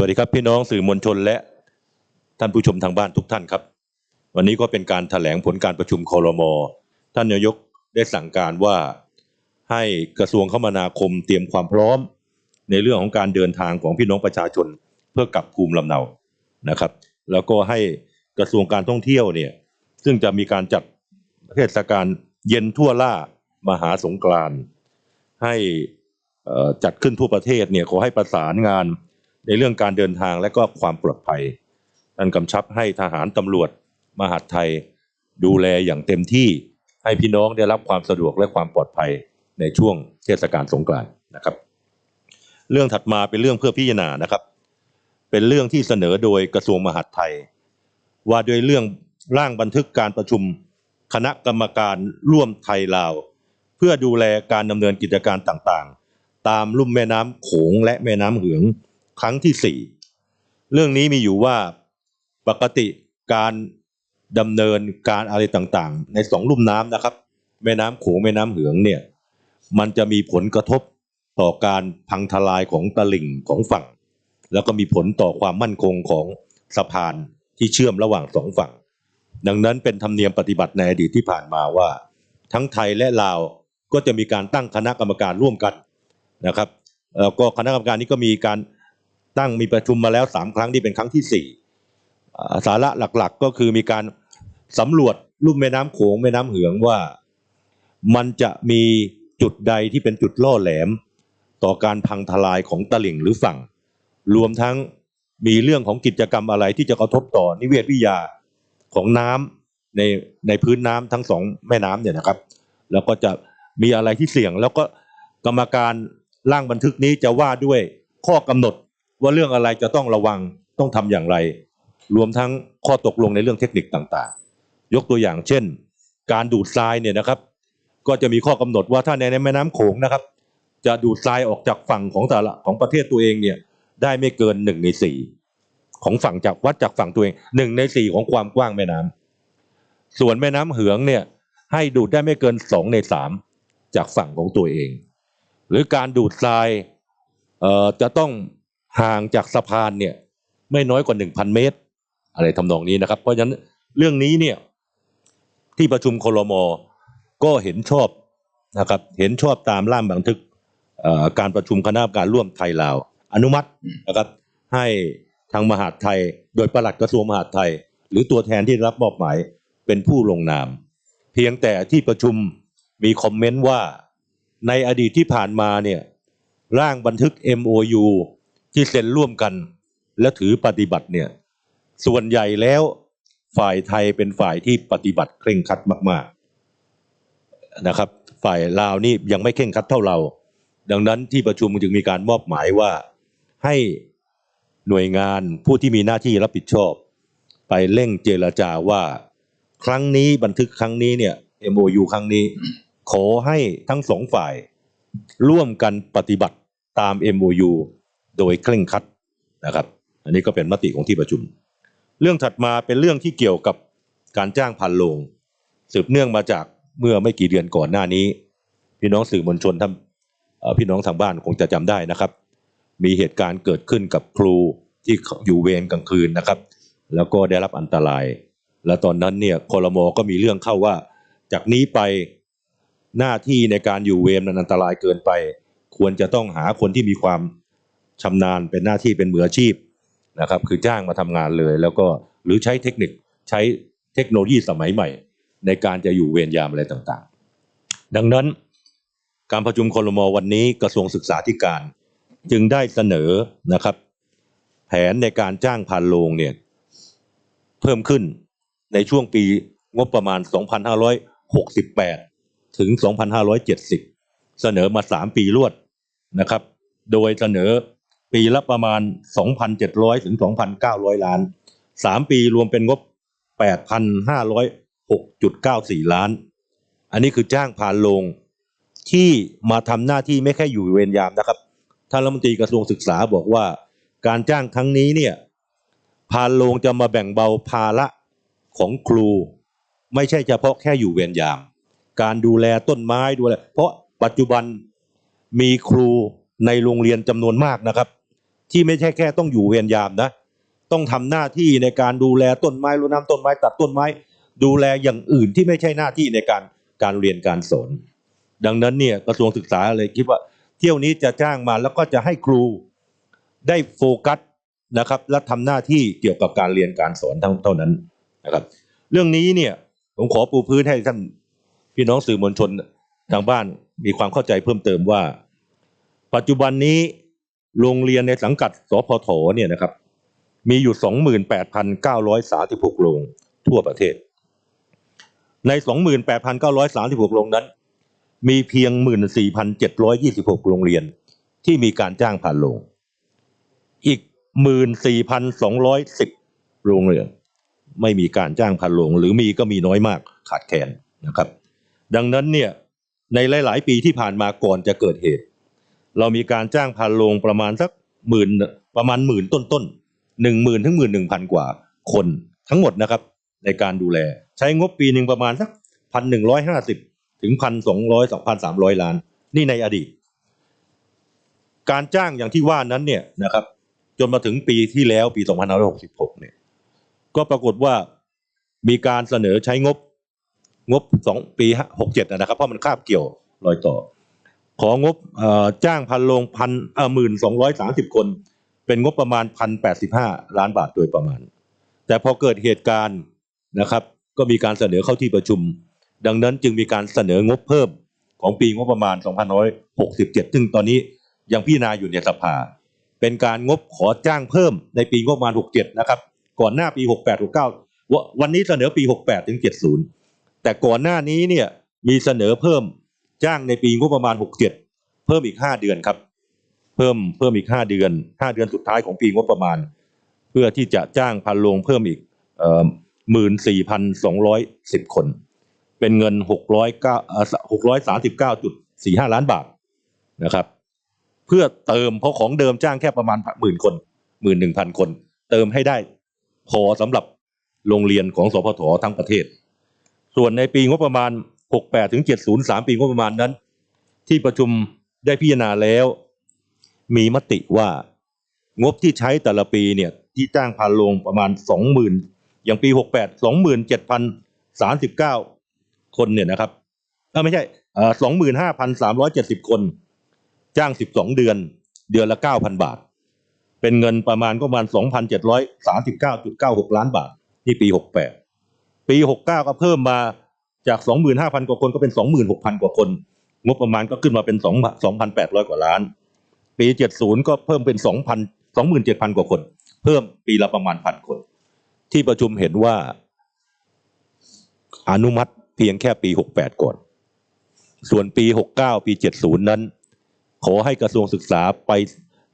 วัสดีครับพี่น้องสื่อมวลชนและท่านผู้ชมทางบ้านทุกท่านครับ วันนี้ก็เป็นการแถลงผลการประชุมคอรมอท่านนายกได้สั่งการว่าให้กระทรวงคมนาคมเตรียมความพร้อม ในเรื่องของการเดินทางของพี่น้องประชาชน เพื่อกลับภูมิลำเนานะครับ แล้วก็ให้กระทรวงการท่องเที่ยวเนี่ยซึ่งจะมีการจัดเทศกาลเย็นทั่วล่ามหาสงกรานให้อ่อจัดขึ้นทั่วประเทศเนี่ยขอให้ประสานงาน ในเรื่องการเดินทางและก็ความปลอดภัยท่านกำชับให้ทหารตำรวจมหาดไทย ดูแลอย่างเต็มที่ให้พี่น้องได้รับความสะดวกและความปลอดภัยในช่วงเทศกาลสงกรานต์นะครับ เรื่องถัดมาเป็นเรื่องเพื่อพิจารณานะครับ เป็นเรื่องที่เสนอโดยกระทรวงมหาดไทย ว่าโดยเรื่องร่างบันทึกการประชุม คณะกรรมการร่วมไทยลาว เพื่อดูแลการดำเนินกิจการต่างๆ ตามลุ่มแม่น้ำโขงและแม่น้ำเหือง ครั้งที่สี่เรื่องนี้มีอยู่ว่าปกติการดำเนินการอะไรต่างๆ ในสองลุ่มน้ำนะครับ แม่น้ำโขงแม่น้ำเหืองเนี่ยมันจะมีผลกระทบต่อการพังทลายของตลิ่งของฝั่ง แล้วก็มีผลต่อความมั่นคงของสะพานที่เชื่อมระหว่างสองฝั่ง ดังนั้นเป็นธรรมเนียมปฏิบัติในอดีตที่ผ่านมาว่า ทั้งไทยและลาวก็จะมีการตั้งคณะกรรมการร่วมกันนะครับแล้วก็คณะกรรมการนี้ก็มีการ ตั้งมีประชุมมาแล้วสามครั้งที่เป็นครั้งที่สี่สาระหลักๆก็คือมีการสำรวจลุ่มแม่น้ำโขงแม่น้ำเหืองว่า มันจะมีจุดใดที่เป็นจุดล่อแหลม ต่อการพังทลายของตลิ่งหรือฝั่ง รวมทั้งมีเรื่องของกิจกรรมอะไรที่จะกระทบต่อนิเวศวิทยาของน้ำในในพื้นน้ำทั้งสองแม่น้ำเนี่ยนะครับ แล้วก็จะมีอะไรที่เสี่ยงแล้วก็กรรมการร่างบันทึกนี้จะว่าด้วยข้อกำหนด ว่าเรื่องอะไรจะต้องระวังต้องทำอย่างไร รวมทั้งข้อตกลงในเรื่องเทคนิคต่างๆ ยกตัวอย่างเช่น การดูดทรายเนี่ยนะครับ ก็จะมีข้อกำหนดว่าถ้าในแม่น้ำโขงนะครับ จะดูดทรายออกจากฝั่งของแต่ละของประเทศตัวเองเนี่ยได้ไม่เกินหนึ่งในสี่ของฝั่งจากวัดจากฝั่งตัวเองหนึ่งในสี่ของความกว้างแม่น้ำส่วนแม่น้ำเหืองเนี่ยให้ดูดได้ไม่เกินสองในสามจากฝั่งของตัวเอง หรือการดูดทรายจะต้อง ห่างจากสะพานเนี่ยไม่น้อยกว่าหนึ่งพันเมตร อะไรทำนองนี้นะครับ เพราะฉะนั้นเรื่องนี้เนี่ยที่ประชุมคลมก็เห็นชอบนะครับเห็นชอบตามร่างบันทึกการประชุมคณะกรรมการร่วมไทยลาว อนุมัตินะครับให้ทางมหาดไทย โดยปลัดกระทรวงมหาดไทย หรือตัวแทนที่รับมอบหมายเป็นผู้ลงนาม เพียงแต่ที่ประชุมมีคอมเมนต์ว่าในอดีตที่ผ่านมาเนี่ยร่างบันทึก MOU ที่เซ็นร่วมกัน และถือปฏิบัติเนี่ยส่วนใหญ่แล้วฝ่ายไทยเป็นฝ่ายที่ปฏิบัติเคร่งครัดมากๆนะครับ ฝ่ายลาวนี่ยังไม่เคร่งครัดเท่าเรา ดังนั้นที่ประชุมจึงมีการมอบหมายว่าให้หน่วยงานผู้ที่มีหน้าที่รับผิดชอบ ไปเร่งเจรจาว่า ครั้งนี้บันทึกครั้งนี้เนี่ย MOU ครั้งนี้ ขอให้ทั้งสองฝ่าย ร่วมกันปฏิบัติตาม MOU โดยเคร่งครัดนะครับ อันนี้ก็เป็นมติของที่ประชุม เรื่องถัดมาเป็นเรื่องที่เกี่ยวกับการจ้างพันโลงสืบเนื่องมาจากเมื่อไม่กี่เดือนก่อนหน้านี้ พี่น้องสื่อมวลชนท่านพี่น้องทางบ้านคงจะจำได้นะครับ มีเหตุการณ์เกิดขึ้นกับครูที่อยู่เวรกลางคืนนะครับ แล้วก็ได้รับอันตราย และตอนนั้นเนี่ยคอรมอก็มีเรื่องเข้าว่า จากนี้ไปหน้าที่ในการอยู่เวรมันอันตรายเกินไป ควรจะต้องหาคนที่มีความ ชำนาญเป็นหน้าที่เป็นมืออาชีพนะครับคือจ้างมาทำงานเลย แล้วก็หรือใช้เทคนิคใช้เทคโนโลยีสมัยใหม่ ในการจะอยู่เวรยามอะไรต่างๆ ดังนั้นการประชุมคอรมอวันนี้กระทรวงศึกษาธิการ จึงได้เสนอนะครับ แผนในการจ้างพานโรงเนี่ยเพิ่มขึ้นในช่วงปีงบประมาณ 2568 ถึง 2570 เสนอมา 3 ปีรวดนะครับ โดยเสนอ ปีละประมาณ 2,700 ถึง 2,900 ล้าน 3 ปีรวมเป็นงบ 8,506.94 ล้าน อันนี้คือจ้างผ่านโรงที่มาทำหน้าที่ไม่แค่อยู่เวรยามนะครับท่านรัฐมนตรีกระทรวงศึกษาบอกว่า การจ้างครั้งนี้เนี่ยพานโรงจะมาแบ่งเบาภาระของครู ไม่ใช่เฉพาะแค่อยู่เวรยาม การดูแลต้นไม้ดูแลเพราะปัจจุบันมีครูในโรงเรียนจำนวนมากนะครับ ที่ไม่ใช่แค่ต้องอยู่เวรยามนะ ต้องทำหน้าที่ในการดูแลต้นไม้รดน้ำต้นไม้ตัดต้นไม้ ดูแลอย่างอื่นที่ไม่ใช่หน้าที่ในการการเรียนการสอน ดังนั้นเนี่ยกระทรวงศึกษาเลยคิดว่า เที่ยวนี้จะจ้างมาแล้วก็จะให้ครูได้โฟกัสนะครับและทำหน้าที่เกี่ยวกับการเรียนการสอนเท่านั้นนะครับ เรื่องนี้เนี่ยผมขอปูพื้นให้ท่านพี่น้องสื่อมวลชนทางบ้านมีความเข้าใจเพิ่มเติมว่า ปัจจุบันนี้ โรงเรียนในสังกัดสพทเนี่ยนะครับมีอยู่ 28,936 โรงทั่วประเทศ ใน 28,936 โรงนั้น มีเพียง 14,726 โรงเรียนที่มีการจ้างผ่านโรง อีก 14,210 โรงเรียน ไม่มีการจ้างผ่านโรง หรือมีก็มีน้อยมากขาดแคลนนะครับ ดังนั้นเนี่ยในหลาย ๆ ปีที่ผ่านมาก่อนจะเกิดเหตุ เรามีการจ้างผ่านโรงประมาณสักหมื่นประมาณหมื่นต้นๆหนึ่งหมื่นถึงหมื่นหนึ่งพันกว่าคนทั้งหมดนะครับในการดูแล ใช้งบปีหนึ่งประมาณสักพันหนึ่งร้อยห้าสิบถึงพันสองร้อยสองพันสามร้อยล้าน นี่ในอดีต การจ้างอย่างที่ว่านั้นเนี่ยนะครับ จนมาถึงปีที่แล้วปี2566เนี่ย ก็ปรากฏว่ามีการเสนอใช้งบงบสองปี67นะครับ เพราะมันคาบเกี่ยวรอยต่อ ของงบจ้างพันโรงพันหมื่นสองร้อยสามสิบคน เป็นงบประมาณพันแปดสิบห้าล้านบาทโดยประมาณ แต่พอเกิดเหตุการณ์นะครับ ก็มีการเสนอเข้าที่ประชุม ดังนั้นจึงมีการเสนองบเพิ่มของปีงบประมาณ 2567 ซึ่งตอนนี้ยังพิจารณาอยู่ในสภา เป็นการงบขอจ้างเพิ่มในปีงบประมาณ 67 นะครับ ก่อนหน้าปี 68 69 วันนี้เสนอปี 68 ถึง 70 แต่ก่อนหน้านี้เนี่ยมีเสนอเพิ่ม จ้างในปีงบประมาณ 67 เพิ่มอีก 5 เดือนครับ เพิ่มเพิ่มอีก 5 เดือน 5 เดือนสุดท้ายของปีงบประมาณ เพื่อที่จะจ้างพันโรงเพิ่มอีกหมื่นสี่พันสองร้อยสิบคน เป็นเงินหกร้อยเก้าหกร้อยสามสิบเก้าจุดสี่ห้าล้านบาทนะครับ เพื่อเติมเพราะของเดิมจ้างแค่ประมาณหมื่นคนหมื่นหนึ่งพันคน เติมให้ได้พอสำหรับโรงเรียนของสพททั้งประเทศ ส่วนในปีงบประมาณ 68ถึง70 3ปีงบประมาณนั้น ที่ประชุมได้พิจารณาแล้ว มีมติว่างบที่ใช้แต่ละปีเนี่ยที่จ้างพานโรงประมาณ 20,000 อย่างปี 68 27,039 คนเนี่ยนะครับเอ้าไม่ใช่เอ่อ25,370คน จ้าง12เดือน เดือนละ9,000บาท เป็นเงินประมาณก็ประมาณ2,739.96ล้านบาท นี่ปี68ปี69ก็เพิ่มมา จาก 25,000 กว่าคนก็เป็น 26,000 กว่าคน งบประมาณก็ขึ้นมาเป็น2 2,800 กว่าล้าน ปี 70 ก็เพิ่มเป็น 2,000 27,000 กว่าคน เพิ่มปีละประมาณพันคน ที่ประชุมเห็นว่า อนุมัติเพียงแค่ปี 68 ก่อน ส่วนปี 69 ปี 70 นั้น ขอให้กระทรวงศึกษาไป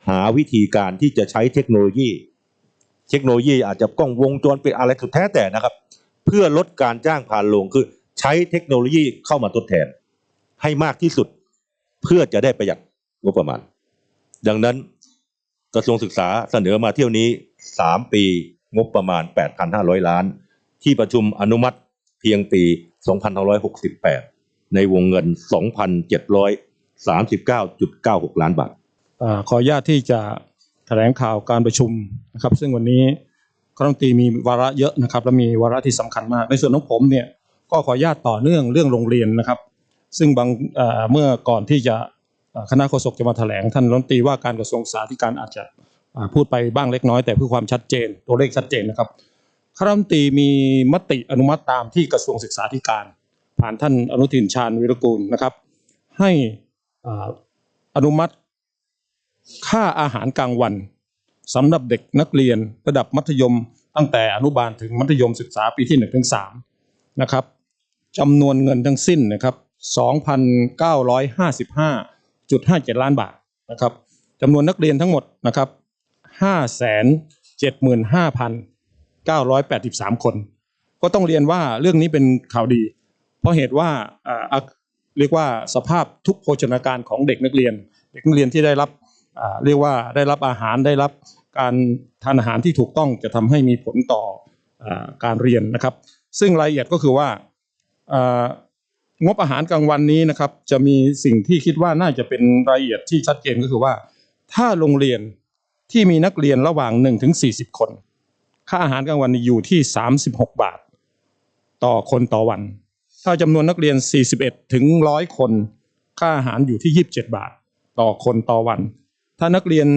หาวิธีการที่จะใช้เทคโนโลยี เทคโนโลยีอาจจะกล้องวงจรปิดอะไรสุดแท้แต่นะครับ เพื่อลดการจ้างผ่านโรงคือ ใช้เทคโนโลยีเข้ามาทดแทน ให้มากที่สุดเพื่อจะได้ประหยัดงบประมาณ ดังนั้นกระทรวงศึกษาเสนอมาเที่ยวนี้ 3 ปีงบประมาณ 8,500 ล้าน ที่ประชุมอนุมัติเพียงปี2568 ในวงเงิน 2,739.96 ล้านบาทอ่าขออนุญาตที่จะแถลงข่าวการประชุมนะครับ ซึ่งวันนี้คณะรัฐมนตรีมีวาระเยอะนะครับ และมีวาระที่สำคัญมาก ในส่วนของผมเนี่ย ก็ขออนุญาตต่อเนื่องเรื่องโรงเรียนนะครับ ซึ่งบางเมื่อก่อนที่จะคณะโฆษกจะมาแถลงท่านรัฐมนตรีว่าการกระทรวงศึกษาธิการอาจจะพูดไปบ้างเล็กน้อยแต่เพื่อความชัดเจน ตัวเลขชัดเจนนะครับคณะรัฐมนตรีมีมติอนุมัติตามที่กระทรวงศึกษาธิการ ผ่านท่านอนุทินชาญวิรกูลนะครับ ให้อ่าอนุมัติค่าอาหารกลางวันสำหรับเด็กนักเรียนระดับมัธยม ตั้งแต่อนุบาลถึงมัธยมศึกษาปีที่1ถึง3นะครับ จำนวนเงินทั้งสิ้นนะครับ 2,955.57 ล้านบาทนะครับจำนวนนักเรียนทั้งหมดนะครับ575,983 คน ก็ต้องเรียนว่าเรื่องนี้เป็นข่าวดี เพราะเหตุว่าเรียกว่าสภาพทุกโภชนาการของเด็กนักเรียน เด็กนักเรียนที่ได้รับเรียกว่าได้รับอาหารได้รับการทานอาหารที่ถูกต้องจะทำให้มีผลต่ออการเรียนนะครับ ซึ่งรายละเอียดก็คือว่า งบอาหารกลางวันนี้นะครับ จะมีสิ่งที่คิดว่าน่าจะเป็นรายละเอียดที่ชัดเจนก็คือว่า ถ้าโรงเรียนที่มีนักเรียนระหว่าง1ถึง40 คน ค่าอาหารกลางวันอยู่ที่ 36 บาท ต่อคนต่อวัน ถ้าจำนวนนักเรียน 41 ถึง 100 คน ค่าอาหารอยู่ที่ 27 บาท ต่อคนต่อวัน ถ้านักเรียน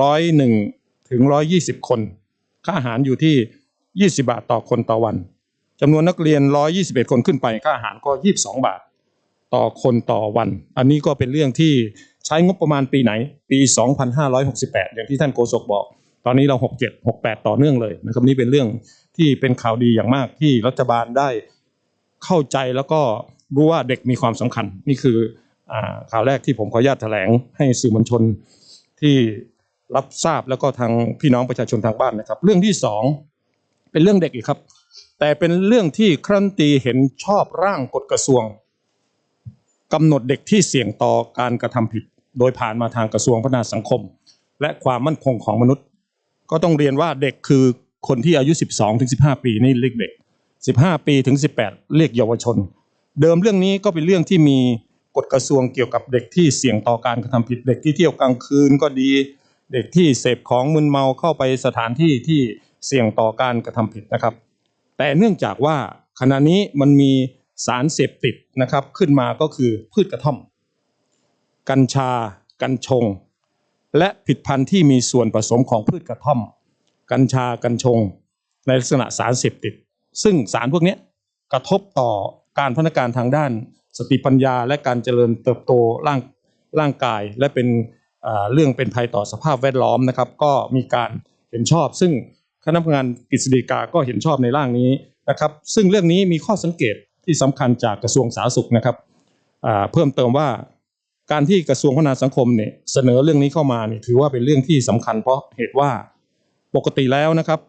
101 ถึง 120 คน ค่าอาหารอยู่ที่ 20 บาทต่อคนต่อวัน จำนวนนักเรียน 121 คนขึ้นไปค่าอาหารก็ 22 บาท ต่อคนต่อวัน อันนี้ก็เป็นเรื่องที่ใช้งบประมาณปีไหน ปี 2568 อย่างที่ท่านโฆษกบอก ตอนนี้เรา 67 68 ต่อเนื่องเลยนะครับนี่เป็นเรื่องที่เป็นข่าวดีอย่างมากที่รัฐบาลได้เข้าใจแล้วก็รู้ว่าเด็กมีความสำคัญ นี่คืออข่าวแรกที่ผมขออนุญาตแถลงให้สื่อมวลชนที่รับทราบแล้วก็ทางพี่น้องประชาชนทางบ้านนะครับ เรื่องที่สองเป็นเรื่องเด็กอีกครับ แต่เป็นเรื่องที่ครันตีเห็นชอบร่างกฎกระทรวงกำหนดเด็กที่เสี่ยงต่อการกระทำผิด โดยผ่านมาทางกระทรวงพัฒนาสังคม และความมั่นคงของมนุษย์ ก็ต้องเรียนว่าเด็กคือคนที่อายุ 12ถึง15 ปีนี่เรียกเด็ก 15 ปีถึง 18 เรียกเยาวชน เดิมเรื่องนี้ก็เป็นเรื่องที่มีกฎกระทรวงเกี่ยวกับเด็กที่เสี่ยงต่อการกระทำผิด เด็กที่เที่ยวกลางคืนก็ดี เด็กที่เสพของมึนเมาเข้าไปสถานที่ที่เสี่ยงต่อการกระทำผิดนะครับ แต่เนื่องจากว่าขณะนี้มันมีสารเสพติดนะครับขึ้นมาก็คือพืชกระท่อม กัญชา กัญชง และผิดพันธุ์ที่มีส่วนผสมของพืชกระท่อม กัญชา กัญชง ในลักษณะสารเสพติด ซึ่งสารพวกนี้กระทบต่อการพัฒนาการทางด้าน สติปัญญา และการเจริญเติบโตร่างร่างกาย และเป็นเรื่องเป็นภัยต่อสภาพแวดล้อมนะครับ ก็มีการเห็นชอบซึ่ง คณะทำงานกฤษฎีกาก็เห็นชอบในร่างนี้นะครับ ซึ่งเรื่องนี้มีข้อสังเกตที่สำคัญจากกระทรวงสาธารณสุขนะครับเพิ่มเติมว่าการที่กระทรวงพัฒนาสังคมเนี่ยเสนอเรื่องนี้เข้ามาเนี่ยถือว่าเป็นเรื่องที่สำคัญ เพราะเหตุว่าปกติแล้วนะครับ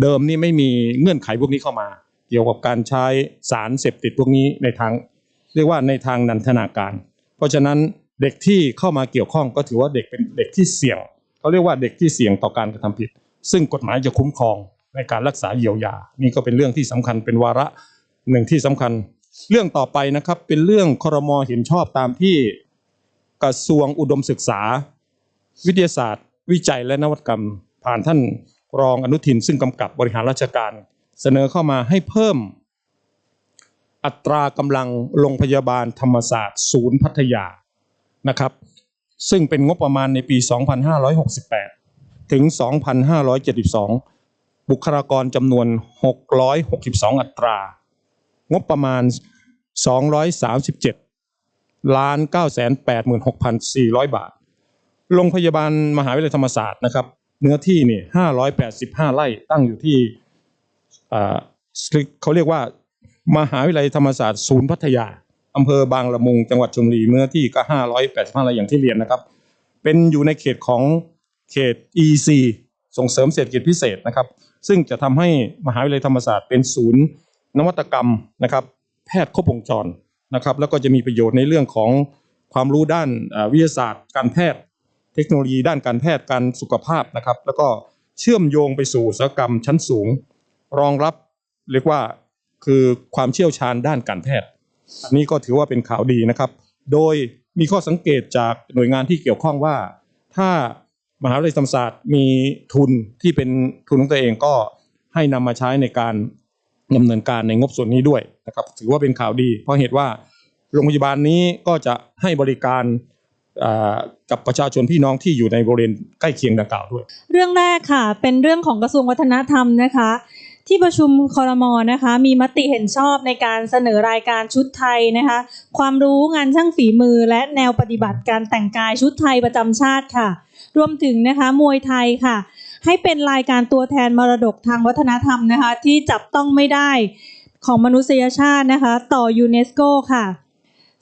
เดิมนี่ไม่มีเงื่อนไขพวกนี้เข้ามา เกี่ยวกับการใช้สารเสพติดพวกนี้ในทาง เรียกว่าในทางนันทนาการ เพราะฉะนั้นเด็กที่เข้ามาเกี่ยวข้องก็ถือว่าเด็กเป็นเด็กที่เสี่ยงเขาเรียกว่าเด็กที่เสี่ยงต่อการกระทำผิด ซึ่งกฎหมายจะคุ้มครองในการรักษาเยียวยา นี่ก็เป็นเรื่องที่สำคัญเป็นวาระหนึ่งที่สำคัญ เรื่องต่อไปนะครับเป็นเรื่องครมเห็นชอบตามที่กระทรวงอุดมศึกษา วิทยาศาสตร์ วิจัยและนวัตกรรม ผ่านท่านรองอนุทิน ซึ่งกำกับบริหารราชการ เสนอเข้ามาให้เพิ่ม อัตรากำลังโรงพยาบาลธรรมศาสตร์ ศูนย์พัทยานะครับ ซึ่งเป็นงบประมาณในปี 2568 ถึง 2572 บุคลากรจำนวน 662 อัตรา งบประมาณ 237ล้าน986,400 บาท โรงพยาบาลมหาวิทยาลัยธรรมศาสตร์นะครับ เนื้อที่นี่ 585 ไร่ตั้งอยู่ที่เขาเรียกว่ามหาวิทยาลัยธรรมศาสตร์ศูนย์พัทยาอำเภอบางละมุงจังหวัดชลบุรีเนื้อที่ก็585ไร่อย่างที่เรียนนะครับ เป็นอยู่ในเขตของ เขต EC ส่งเสริมเศรษฐกิจพิเศษนะครับ ซึ่งจะทำให้มหาวิทยาลัยธรรมศาสตร์เป็นศูนย์ นวัตกรรมนะครับ แพทย์ครบวงจรนะครับ แล้วก็จะมีประโยชน์ในเรื่องของความรู้ด้านวิทยาศาสตร์ การแพทย์ เทคโนโลยีด้านการแพทย์การสุขภาพนะครับ แล้วก็เชื่อมโยงไปสู่อุตสาหกรรมชั้นสูง รองรับเรียกว่าคือความเชี่ยวชาญด้านการแพทย์ อันนี้ก็ถือว่าเป็นข่าวดีนะครับ โดยมีข้อสังเกตจากหน่วยงานที่เกี่ยวข้องว่า ถ้า มหาวิทยาลัยธรรมศาสตร์มีทุนที่เป็นทุนของตัวเองก็ให้นำมาใช้ในการดำเนินการในงบส่วนนี้ด้วยนะครับ ถือว่าเป็นข่าวดี เพราะเหตุว่าโรงพยาบาลนี้ก็จะให้บริการกับประชาชนพี่น้องที่อยู่ในบริเวณใกล้เคียงดังกล่าวด้วย เรื่องแรกค่ะ เป็นเรื่องของกระทรวงวัฒนธรรมนะคะ ที่ประชุมคอรมอนะคะมีมติเห็นชอบในการเสนอรายการชุดไทยนะคะ ความรู้งานช่างฝีมือและแนวปฏิบัติการแต่งกายชุดไทยประจำชาติค่ะ รวมถึงนะคะมวยไทยค่ะ ให้เป็นรายการตัวแทนมรดกทางวัฒนธรรมนะคะ ที่จับต้องไม่ได้ของมนุษยชาตินะคะ ต่อยูเนสโกค่ะ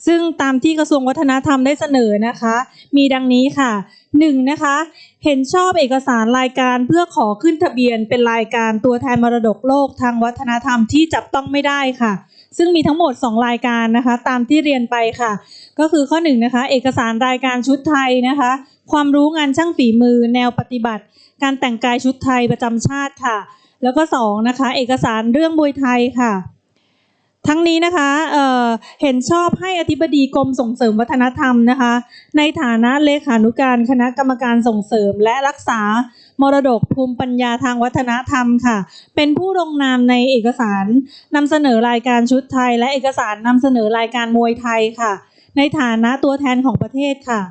ซึ่งตามที่กระทรวงวัฒนธรรมได้เสนอนะคะ มีดังนี้ค่ะหนึ่งนะคะ เห็นชอบเอกสารรายการเพื่อขอขึ้นทะเบียนเป็นรายการตัวแทนมรดกโลกทางวัฒนธรรมที่จับต้องไม่ได้ค่ะ ซึ่งมีทั้งหมด 2 รายการนะคะ ตามที่เรียนไปค่ะ ก็คือข้อ1นะคะ เอกสารรายการชุดไทยนะคะ ความรู้งานช่างฝีมือ แนวปฏิบัติ การแต่งกายชุดไทยประจำชาติค่ะ แล้วก็2นะคะ เอกสารเรื่องมวยไทยค่ะ ทั้งนี้นะคะเเห็นชอบให้อธิบดีกรมส่งเสริมวัฒนธรรมนะคะ ในฐานะเลขานุการคณะกรรมการส่งเสริมและรักษามรดกภูมิปัญญาทางวัฒนธรรมค่ะ เป็นผู้ลงนามในเอกสารนำเสนอรายการชุดไทย และเอกสารนำเสนอรายการมวยไทยค่ะ ในฐานะตัวแทนของประเทศค่ะ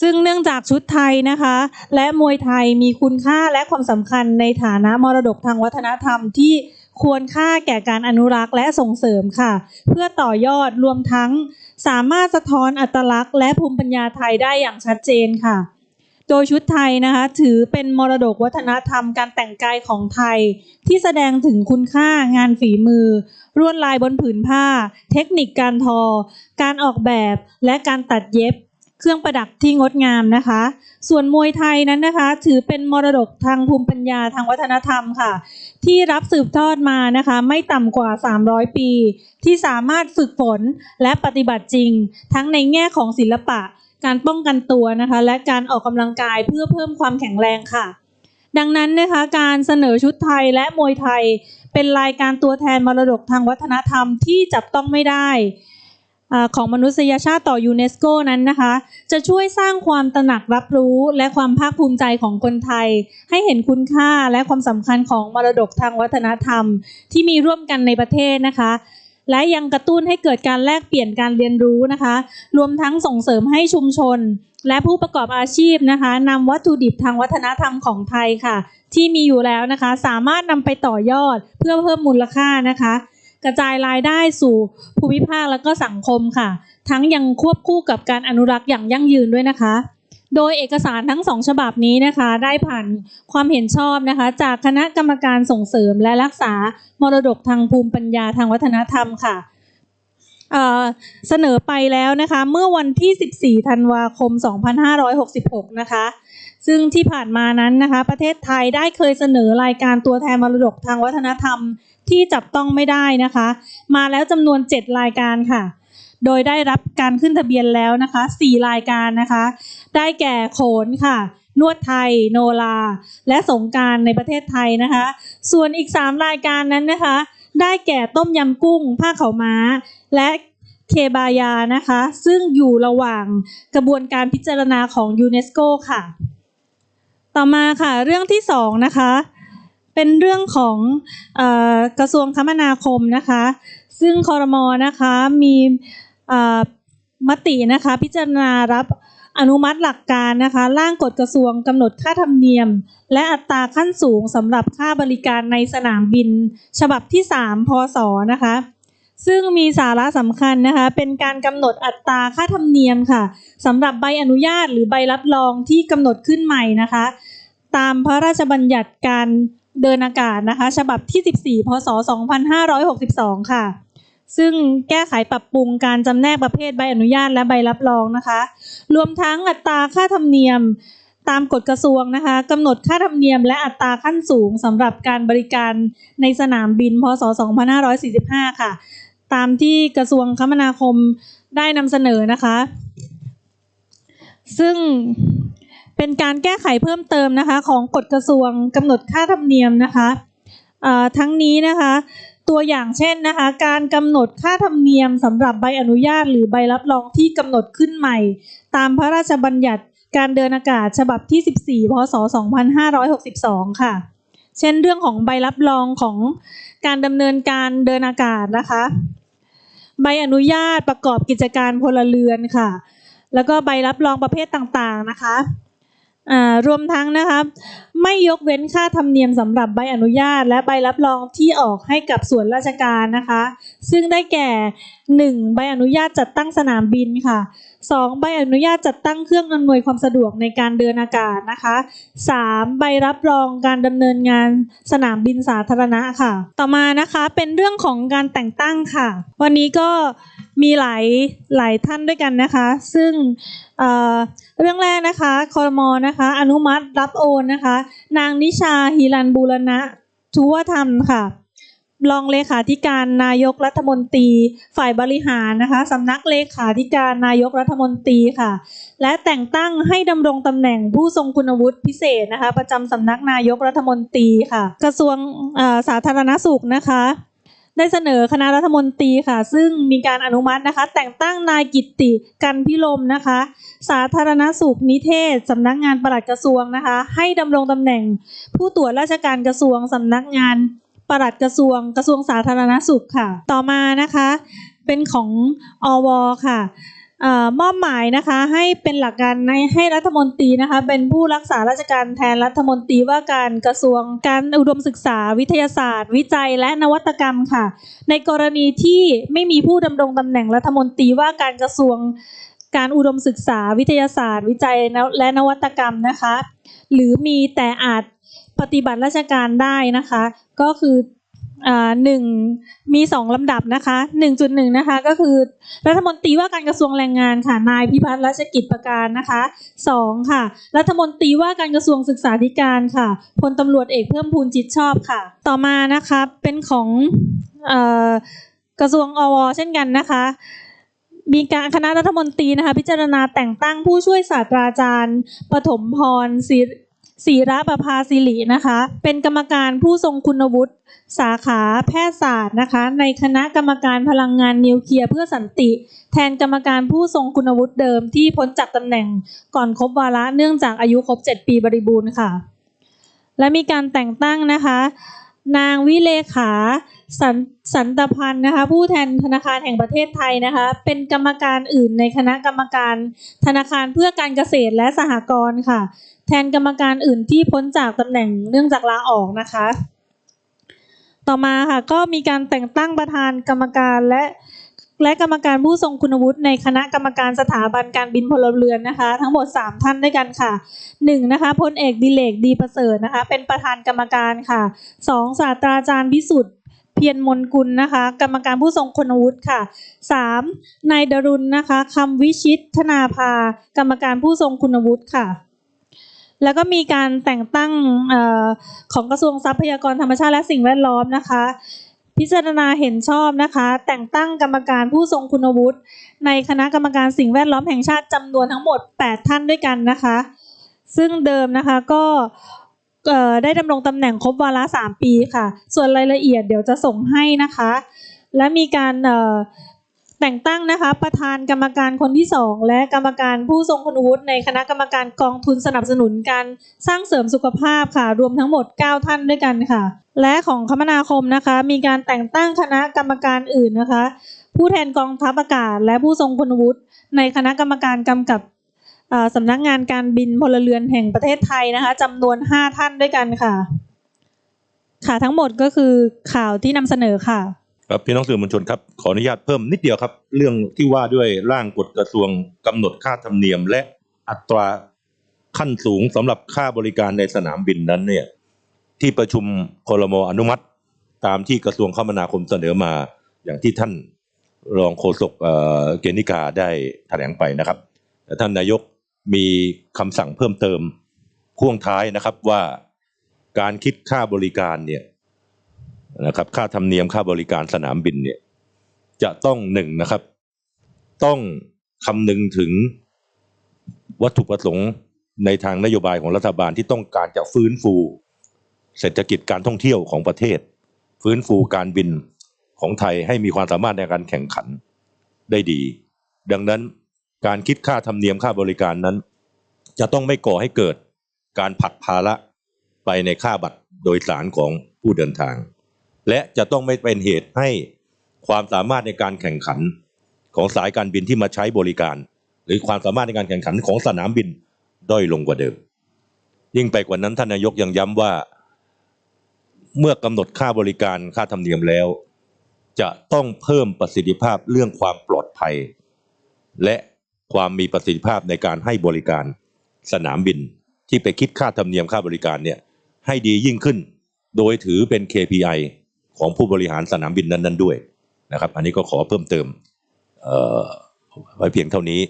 ซึ่งเนื่องจากชุดไทยนะคะ และมวยไทยมีคุณค่าและความสำคัญในฐานะมรดกทางวัฒนธรรมที่ ควรค่าแก่การอนุรักษ์และส่งเสริมค่ะ เพื่อต่อยอดรวมทั้งสามารถสะท้อนอัตลักษณ์และภูมิปัญญาไทยได้อย่างชัดเจนค่ะ โดยชุดไทยนะคะถือเป็นมรดกวัฒนธรรมการแต่งกายของไทย ที่แสดงถึงคุณค่างานฝีมือลวดลายบนผืนผ้า เทคนิคการทอ การออกแบบและการตัดเย็บ เครื่องประดับที่งดงามนะคะ ส่วนมวยไทยนั้นนะคะ ถือเป็นมรดกทางภูมิปัญญาทางวัฒนธรรมค่ะ ที่รับสืบทอดมานะคะ ไม่ต่ำกว่า 300 ปี ที่สามารถฝึกฝนและปฏิบัติจริง ทั้งในแง่ของศิลปะ การป้องกันตัวนะคะ และการออกกำลังกายเพื่อเพิ่มความแข็งแรงค่ะ ดังนั้นนะคะการเสนอชุดไทยและมวยไทย เป็นรายการตัวแทนมรดกทางวัฒนธรรมที่จับต้องไม่ได้ ของมนุษยชาติต่อยูเนสโกนั้นนะคะ จะช่วยสร้างความตระหนักรับรู้และความภาคภูมิใจของคนไทย ให้เห็นคุณค่าและความสำคัญของมรดกทางวัฒนธรรม ที่มีร่วมกันในประเทศนะคะ และยังกระตุ้นให้เกิดการแลกเปลี่ยนการเรียนรู้นะคะ รวมทั้งส่งเสริมให้ชุมชน และผู้ประกอบอาชีพนะคะนำวัตถุดิบทางวัฒนธรรมของไทยค่ะ ที่มีอยู่แล้วนะคะ สามารถนำไปต่อยอดเพื่อเพิ่มมูลค่านะคะ กระจายรายได้สู่ภูมิภาคและก็สังคมค่ะ ทั้งยังควบคู่กับการอนุรักษ์อย่างยั่งยืนด้วยนะคะ โดยเอกสารทั้งสองฉบับนี้นะคะ ได้ผ่านความเห็นชอบนะคะ จากคณะกรรมการส่งเสริมและรักษามรดกทางภูมิปัญญาทางวัฒนธรรมค่ะเเสนอไปแล้วนะคะเมื่อวันที่ 14 ธันวาคม 2566 นะคะ ซึ่งที่ผ่านมานั้นนะคะ ประเทศไทยได้เคยเสนอรายการตัวแทนมรดกทางวัฒนธรรม ที่จับต้องไม่ได้นะคะ มาแล้วจำนวน 7 รายการค่ะ โดยได้รับการขึ้นทะเบียนแล้วนะคะ 4 รายการนะคะ ได้แก่โขนค่ะ นวดไทย โนลาและสงการในประเทศไทยนะคะ ส่วนอีก 3 รายการนั้นนะคะ ได้แก่ต้มยำกุ้ง ผ้าขาวม้า และเคบายานะคะ ซึ่งอยู่ระหว่างกระบวนการพิจารณาของยูเนสโกค่ะ ต่อมาค่ะเรื่องที่สองนะคะ เป็นเรื่องของอกระทรวงคมนาคมนะคะ ซึ่งคอรมอนะคะมีมตินะคะพิจารณารับอนุมัติหลักการนะคะร่างกฎกระทรวงกำหนดค่าธรรมเนียม และอัตราขั้นสูงสำหรับค่าบริการในสนามบิน ฉบับที่ 3 พศนะคะซึ่งมีสาระสำคัญนะคะเป็นการกำหนดอัตราค่าธรรมเนียมค่ะสำหรับใบอนุญาตหรือใบรับรองที่กำหนดขึ้นใหม่นะคะ ตามพระราชบัญญัติการ เดินอากาศนะคะ ฉบับที่ 14 พศ 2562 ค่ะ ซึ่งแก้ไขปรับปรุงการจำแนกประเภทใบอนุญาตและใบรับรองนะคะ รวมทั้งอัตราค่าธรรมเนียมตามกฎกระทรวงนะคะกำหนดค่าธรรมเนียมและอัตราขั้นสูงสำหรับการบริการในสนามบิน พศ 2545 ค่ะ ตามที่กระทรวงคมนาคมได้นำเสนอนะคะ ซึ่ง เป็นการแก้ไขเพิ่มเติมนะคะ ของกฎกระทรวงกำหนดค่าธรรมเนียมนะคะทั้งนี้นะคะ ตัวอย่างเช่นนะคะ การกำหนดค่าธรรมเนียมสำหรับใบอนุญาตหรือใบรับรองที่กำหนดขึ้นใหม่ ตามพระราชบัญญัติการเดินอากาศฉบับที่ 14 พศ 2562 ค่ะ เช่นเรื่องของใบรับรองของการดำเนินการเดินอากาศนะคะ ใบอนุญาตประกอบกิจการพลเรือนค่ะ แล้วก็ใบรับรองประเภทต่างๆนะคะ รวมทั้งนะคะไม่ยกเว้นค่าธรรมเนียมสำหรับใบอนุญาต และใบรับรองที่ออกให้กับส่วนราชการนะคะ ซึ่งได้แก่ 1. ใบอนุญาตจัดตั้งสนามบินค่ะ 2. ใบอนุญาตจัดตั้งเครื่องอำนวยความสะดวกในการเดินอากาศนะคะ 3. ใบรับรองการดำเนินงานสนามบินสาธารณะค่ะ ต่อมานะคะเป็นเรื่องของการแต่งตั้งค่ะ วันนี้ก็มีหลายหลายท่านด้วยกันนะคะ ซึ่งเเรื่องแรกนะคะคอรมอนะคะ อนุมัติรับโอนนะคะ นางนิชาฮิรันบูรณะทุวธรรมค่ะ รองเลขาธิการนายกรัฐมนตรี ฝ่ายบริหารนะคะสำนักเลขาธิการนายกรัฐมนตรีค่ะ และแต่งตั้งให้ดำรงตำแหน่งผู้ทรงคุณวุฒิพิเศษนะคะ ประจำสำนักนายกรัฐมนตรีค่ะ กระทรวงสาธารณสุขนะคะ ได้เสนอคณะรัฐมนตรีค่ะ ซึ่งมีการอนุมัตินะคะ แต่งตั้งนายกิตติกันพิลมนะคะ สาธารณสุขนิเทศสำนักงานปลัดกระทรวงนะคะ ให้ดำรงตำแหน่งผู้ตรวจราชการกระทรวงสำนักงาน ปลัดกระทรวงกระทรวงสาธารณสุขค่ะ ต่อมานะคะเป็นของอวค่ะออมอบหมายนะคะให้เป็นหลักการในให้รัฐมนตรีนะคะเป็นผู้รักษาราชการแทนรัฐมนตรีว่าการกระทรวงการอุดมศึกษาวิทยาศาสตร์ วิจัยและนวัตกรรมค่ะ ในกรณีที่ไม่มีผู้ดำรงตำแหน่งรัฐมนตรีว่าการกระทรวงการอุดมศึกษาวิทยาศาสตร์ วิจัยและนวัตกรรมนะคะ หรือมีแต่อาจ ปฏิบัติราชการได้นะคะ ก็คืออ่าหนึ่งมีสองลำดับนะคะหนึ่งจุดหนึ่งนะคะก็คือรัฐมนตรีว่าการกระทรวงแรงงานค่ะนายพิพัฒน์รัชกิจประการนะคะสองค่ะ รัฐมนตรีว่าการกระทรวงศึกษาธิการค่ะพลตำรวจเอกเพิ่มพูนจิตชอบค่ะ ต่อมานะคะเป็นของอกระทรวงอวเช่นกันนะคะมีการคณะรัฐมนตรีนะคะพิจารณาแต่งตั้งผู้ช่วยศาสตราจารย์ปฐมพรศิ ศิระประภาสิรินะคะ เป็นกรรมการผู้ทรงคุณวุฒิสาขาแพทยศาสตร์นะคะ ในคณะกรรมการพลังงานนิวเคลียร์เพื่อสันติ แทนกรรมการผู้ทรงคุณวุฒิเดิมที่พ้นจากตำแหน่งก่อนครบวาระเนื่องจากอายุครบ 7 ปีบริบูรณ์ค่ะ และมีการแต่งตั้งนะคะ นางวิเลขาสันสันตพันธ์นะคะผู้แทนธนาคารแห่งประเทศไทยนะคะ เป็นกรรมการอื่นในคณะกรรมการธนาคารเพื่อการเกษตรและสหกรณ์ค่ะ แทนกรรมการอื่นที่พ้นจากตำแหน่งเนื่องจากลาออกนะคะ ต่อมาค่ะก็มีการแต่งตั้งประธานกรรมการและและกรรมการผู้ทรงคุณวุฒิในคณะกรรมการสถาบันการบินพลเรือนนะคะ ทั้งหมด 3 ท่านด้วยกันค่ะหนึ่งนะคะพลเอกดิเลกดีประเสริฐนะคะ เป็นประธานกรรมการค่ะสองศาสตราจารย์พิสุทธิ์เพียรมนกุลนะคะ กรรมการผู้ทรงคุณวุฒิค่ะสามนายดรุณนะคะคำวิชิตธนาภา กรรมการผู้ทรงคุณวุฒิค่ะ แล้วก็มีการแต่งตั้งอของกระทรวงทรัพยากรธรรมชาติและสิ่งแวดล้อมนะคะ พิจารณาเห็นชอบนะคะ แต่งตั้งกรรมการผู้ทรงคุณวุฒิในคณะกรรมการสิ่งแวดล้อมแห่งชาติจำนวนทั้งหมด 8 ท่านด้วยกันนะคะ ซึ่งเดิมนะคะก็ได้ดำรงตำแหน่งครบวาระ3ปีค่ะ ส่วนรายละเอียดเดี๋ยวจะส่งให้นะคะ และมีการ แต่งตั้งนะคะประธานกรรมการคนที่สองและกรรมการผู้ทรงคุณวุฒิในคณะกรรมการกองทุนสนับสนุนการสร้างเสริมสุขภาพค่ะ รวมทั้งหมด 9 ท่านด้วยกันค่ะ และของคมนาคมนะคะ มีการแต่งตั้งคณะกรรมการอื่นนะคะ ผู้แทนกองทัพอากาศ และผู้ทรงคุณวุฒิในคณะกรรมการกำกับสำนักงานการบินพลเรือนแห่งประเทศไทยนะคะจำนวน 5 ท่านด้วยกันค่ะ ค่ะทั้งหมดก็คือข่าวที่นำเสนอค่ะ ครับพี่น้องสื่อมวลชนครับขออนุญาตเพิ่มนิดเดียวครับ เรื่องที่ว่าด้วยร่างกฎกระทรวงกำหนดค่าธรรมเนียม และอัตราขั้นสูงสำหรับค่าบริการในสนามบินนั้นเนี่ยที่ประชุมคลมออนุมัติ ตามที่กระทรวงคมนาคมเสนอมาอย่างที่ท่านรองโฆษกเอ่อเกณฑ์นิกาได้แถลงไปนะครับแต่ท่านนายกมีคำสั่งเพิ่มเติมพ่วงท้ายนะครับว่าการคิดค่าบริการเนี่ย นะครับค่าธรรมเนียมค่าบริการสนามบินเนี่ยจะต้องหนึ่งนะครับ ต้องคำนึงถึงวัตถุประสงค์ในทางนโยบายของรัฐบาลที่ต้องการจะฟื้นฟู เศรษฐกิจการท่องเที่ยวของประเทศ ฟื้นฟูการบินของไทยให้มีความสามารถในการแข่งขันได้ดี ดังนั้นการคิดค่าธรรมเนียมค่าบริการนั้น จะต้องไม่ก่อให้เกิดการผักภาระไปในค่าบัตรโดยสารของผู้เดินทาง และจะต้องไม่เป็นเหตุให้ความสามารถในการแข่งขันของสายการบินที่มาใช้บริการ หรือความสามารถในการแข่งขันของสนามบินด้อยลงกว่าเดิม ยิ่งไปกว่านั้นท่านนายกยังย้ำว่า เมื่อกำหนดค่าบริการค่าธรรมเนียมแล้ว จะต้องเพิ่มประสิทธิภาพเรื่องความปลอดภัย และความมีประสิทธิภาพในการให้บริการสนามบินที่ไปคิดค่าธรรมเนียมค่าบริการเนี่ยให้ดียิ่งขึ้น โดยถือเป็น KPI ของผู้บริหารสนามบินนั้น ๆ ด้วยนะครับ อันนี้ก็ขอเพิ่มเติมไว้เพียงเท่านี้